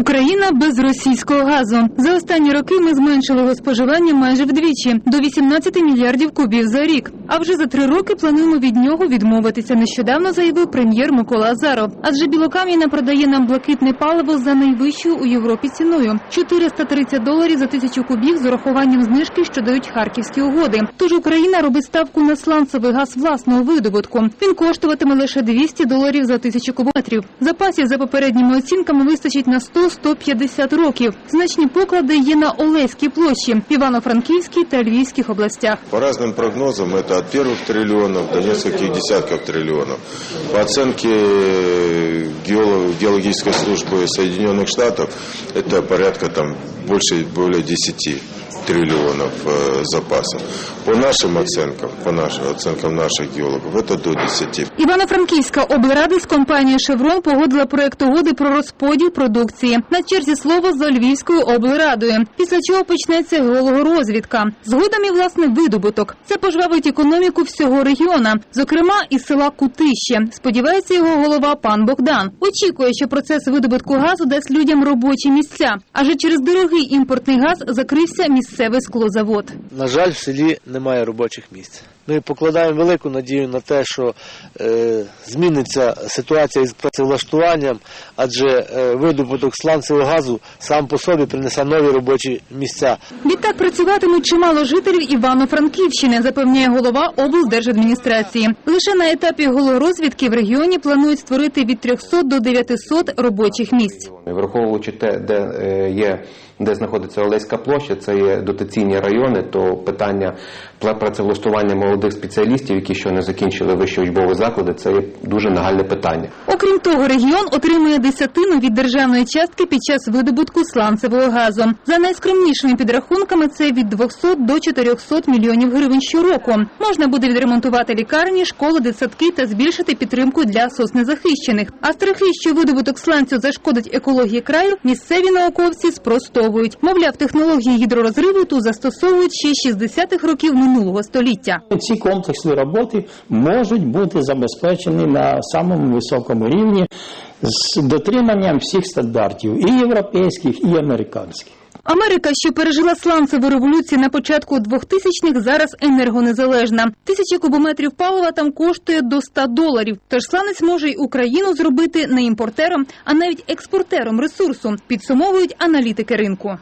Україна без російського газу. За останні роки ми зменшили його споживання майже вдвічі до 18 мільярдів кубів за рік. А вже за три роки плануємо від нього відмовитися. Нещодавно заявив прем'єр Микола Азаров. Адже білокам'яна продає нам блакитне паливо за найвищою у Європі ціною 430 доларів за тисячу кубів з урахуванням знижки, що дають харківські угоди. Тож Україна робить ставку на сланцевий газ власного видобутку. Він коштуватиме лише 200 доларів за тисячу кубометрів. Запасів за попередніми оцінками вистачить на 100-150 років. Значні поклади є на Олеській площі, Івано-Франківській та Львівських областях. По разным прогнозам это от первых триллионов до нескольких десятков триллионов. По оценке э, геолог- геологической службы Соединенных Штатов это порядка там больше более 10 триллионов э, запасов. По нашим оценкам, по нашим оценкам наших геологов, это до 10. Івано-Франківська облрада з компанією «Шеврон» погодила проект угоди про розподіл продукції. На черзі слово за Львівською облрадою. Після чого почнеться геологорозвідка. Згодом і власне видобуток. Це пожвавить економіку всього регіона, зокрема і села Кутище. Сподівається його голова пан Богдан. Очікує, що процес видобутку газу дасть людям робочі місця. Адже через дорогий імпортний газ закрився місцевий склозавод. На жаль, в селі немає робочих місць. Ми покладаємо велику надію на те, що е, зміниться ситуація із працевлаштуванням, адже е, видобуток сланцевого газу сам по собі принесе нові робочі місця. Відтак працюватимуть чимало жителів Івано-Франківщини, запевняє голова облдержадміністрації. Лише на етапі голорозвідки в регіоні планують створити від 300 до 900 робочих місць. Враховуючи те, де е, є, де знаходиться Олеська площа, це є дотаційні райони, то питання працевлаштування молодих спеціалістів, які ще не закінчили вищі учбові заклади, це є дуже нагальне питання. Окрім того, регіон отримує десятину від державної частки під час видобутку сланцевого газу. За найскромнішими підрахунками, це від 200 до 400 мільйонів гривень щороку. Можна буде відремонтувати лікарні, школи, дитсадки та збільшити підтримку для соцнезахищених. А страхи, що видобуток сланцю зашкодить екології краю, місцеві науковці спростовують. Мовляв, технології гідророзриву тут застосовують ще з 60-х років минулого століття. Ці комплексні роботи можуть бути забезпечені на самому високому рівні з дотриманням всіх стандартів і європейських, і американських. Америка, що пережила сланцеву революцію на початку 2000-х, зараз енергонезалежна. Тисяча кубометрів палива там коштує до 100 доларів. Тож сланець може й Україну зробити не імпортером, а навіть експортером ресурсу, підсумовують аналітики ринку.